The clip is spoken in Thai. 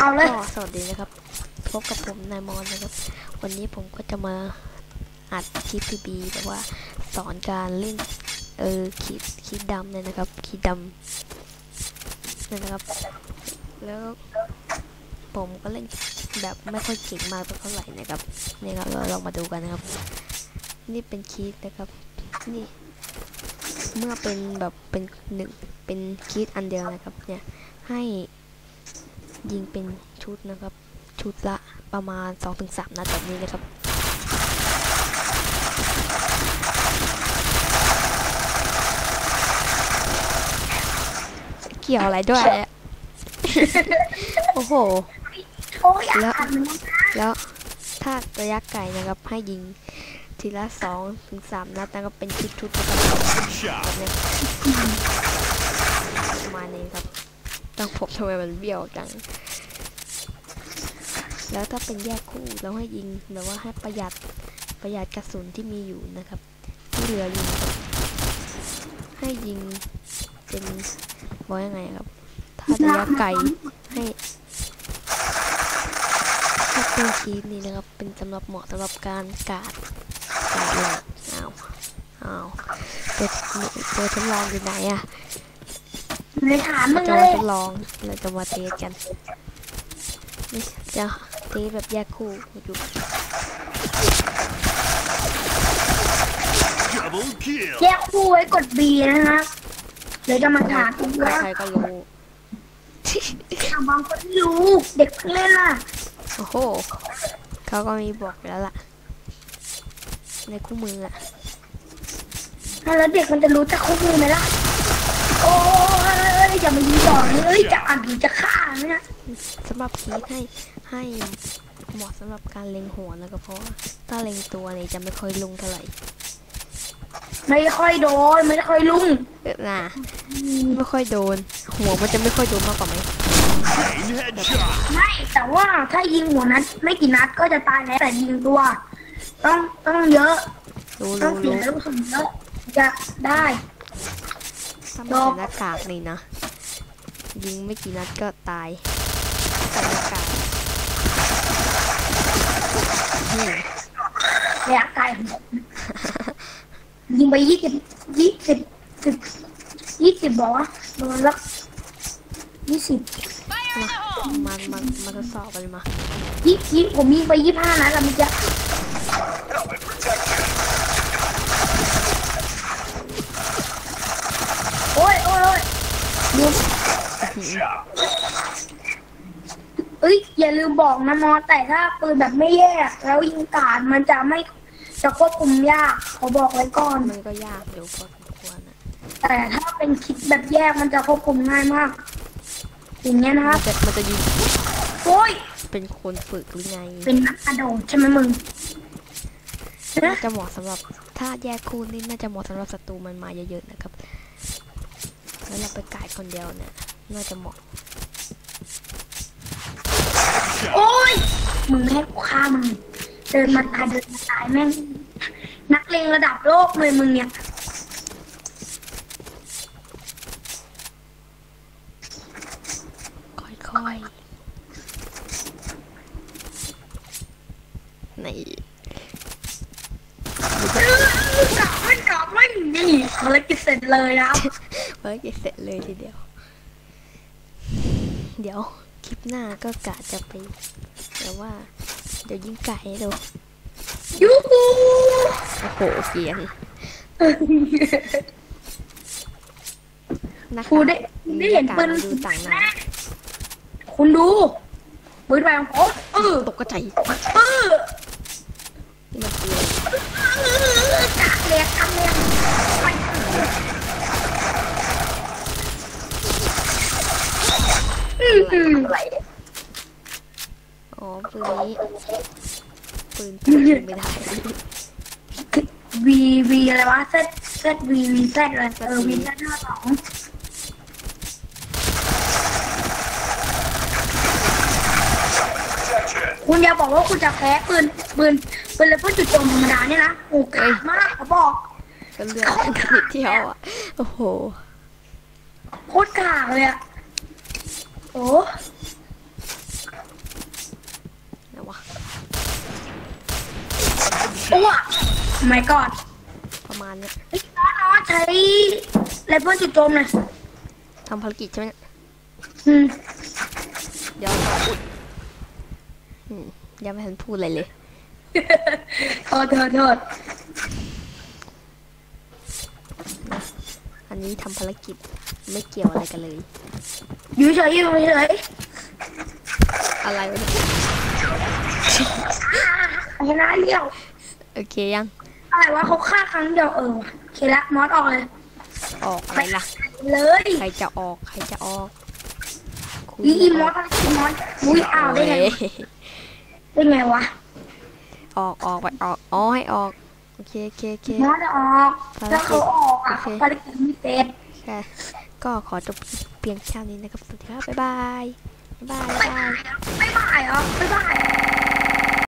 เอาเลยก็สวัสดีนะครับ พบกับผมนายมอนนะครับ วันนี้ผมก็จะมาอัดคลิปพีบีแบบว่าสอนการเล่น เออขีดขีดดำเนี่ยนะครับ ขีดดำเนี่ยนะครับ แล้วผมก็เล่นแบบไม่ค่อยเก่งมากเท่าไหร่นะครับนี่ครับเราลองมาดูกันนะครับ นี่เป็นคีดนะครับ นี่ เมื่อเป็นแบบเป็นหนึ่งเป็นคีดอันเดียวนะครับ เนี่ยให้ ยิงเป็นชุดนะครับ ชุดละประมาณ 2-3 นัดแบบนี้นะครับเกี่ยวอะไรด้วย โอ้โห แล้วแล้วถ้าระยะไกลนะครับ ให้ยิงทีละสองถึงสามนัดนะครับเป็นชุดชุดๆนะครับแบบเนี้ยประมาณนี้ครับ ต้องผมทำไมมันเบี้ยวจัง แล้วถ้าเป็นแยกคู่เราให้ยิงแบบว่าให้ประหยัดประหยัดกระสุนที่มีอยู่นะครับ ที่เหลืออยู่ให้ยิงเป็นว่ายังไงครับ ถ้าระยะไกลให้ถ้าเป็นชีสนี่นะครับ เป็นสำหรับเหมาะสำหรับการกาดกาดหลังอ้าวอ้าวตัวตัวทดลองอยู่ไหนอะ ในฐานมึงจะเลมายทดลองเราจะมาเทสกันนี่จะเทสแบบแยกคู่อยู่ Double kill. แยกคู่ไว้กด B นะครับเดี๋ยวจะมาถามอีกว่าใครๆก็รู้บางคนไม่รู้เด็กเพิ่งเล่นล่ะโอ้โห เขาก็มีบอกแล้วล่ะ ในคู่มืออะแล้วเด็กมันจะรู้จักคู่มือไหมล่ะ โอ้ยอ ย่ามายิงต่อเลยเอ้ยจะอ่านหรือจะฆ่าเนี่ยสำหรับคีดให้ให้เหมาะสำหรับการเล็งหัวนะครับเพราะว่าถ้าเล็งตัวเนี่ยจะไม่ค่อยลุ่งเท่าไหร่ไม่ค่อยโดนไม่ค่อยลุ่งเออน่ะไม่ค่อยโดน หัวมันจะไม่ค่อยโดนมากกว่าไหม Chain headshot. ไม่แต่ว่าถ้ายิงหัวนัดไม่กี่นัดก็จะตายแล้วแต่ยิงตัว ต้องต้องเยอะรู้ต้องรู้เสียรู้ลูกสุนเยอะจะได้ถ้าไม่ใส่หน้ากากนี่นะ ยิงไม่กี่นัดก็ตายใส่หน้ากากอืมระยะไกลของผมยิงไปยี่สิบยี่สิบสิบยี่สิบบอกว่าโดนละยี่สิบมามันมันมาทดสอบกันเลยมายี่ยี่ผมยิงไปยี่ห้านัดแล้วมันจะโอ้ยโอ้ยโอ้ยดู เอ้ยอย่าลืมบอกนะมอ แต่ถ้าปืนแบบไม่แยก แล้วยิงกาดมันจะไม่จะควบคุมยากเขาบอกไว้ก่อน มันก็ยากอยู่พอสมควรนะแต่ถ้าเป็นคลิปแบบแยกมันจะควบคุมง่ายมาก อย่างเงี้ยนะคมัรันบจะมันจะยิงโอ้ย เป็นคนฝึกหรือไงเป็นนักกระโดดใช่ไหมมึงน่านะจะเหมาะสำหรับถ้าแยกคู่นี่น่าจะเหมาะสำหรับศัตรูมันมาเยอะๆนะครับ แล้วเราไปกายคนเดียวเนี่ย น่าจะเหมาะ โอ้ย มึงไม่ให้กูฆ่ามึง เดินมาตายเดินมาตายแม่ง นักเลงระดับโลกเลยมึงเนี่ย ค่อยๆ นี่กลับมันกลับมันนี่ภารกิจเสร็จเลยนะครับเฮ้ยเสร็จเลยทีเดียว เดี๋ยวคลิปหน้าก็กะจะไปแต่ว่า เดี๋ยวยิงไก่ให้ดูยูฮูโอ้โหเกียนนักกูได้ได้เห็นปืนดูต่างหน้าคุณดูปืนไปของผมเออตกกระใจเออ อืมอะไรอ๋อปืนนี้ปืนปืนยิงไม่ได้วีวีอะไรวะเซตเซตวีวีเซตอะไรเออวีเซตห้าสองคุณอย่าบอกว่าคุณจะแพ้ปืนปืนปืนเลยเพื่อจุดโจมธรรมดาเนี่ยนะโอ้กากมากเขาบอกก็เลือกกันนิดเดียวอะโอ้โหโคตรกากเลยอะโอ้ อ้วไม่กอดประมาณเนี้ยไอ้น้องน้องใช้เลเวลจุดโจมหน่อยทำภารกิจใช่ไหมเนี่ยอืมเดี๋ยวขออุดอืมยังไม่ทันพูดอะไรเลยโทษโทษโทษอันนี้ทำภารกิจไม่เกี่ยวอะไรกันเลยอยู่เฉยอยู่เฉยอะไรวะเนี่ยชนะเดียว โอเคยัง อะไรวะเขาฆ่าครั้งเดียวเออโอเคละมอสออกเลย ออกอะไรล่ะ เลยใครจะออก ใครจะออกคุยอีอีมไม่ออสอกอีมอสมุ้ยอ้าวได้ไงโอ้วะยได้ไงวะ ออกออกไปออกอ๋อให้ออก โอเคโอเคโอเคมอสจะออก แล้วเขาออกอะโอเคภารกิจไม่เสร็จแค่ก็ขอจบเพียงแค่นี้นะครับ สวัสดีครับ บ๊ายบาย บ๊ายบาย บ๊ายบาย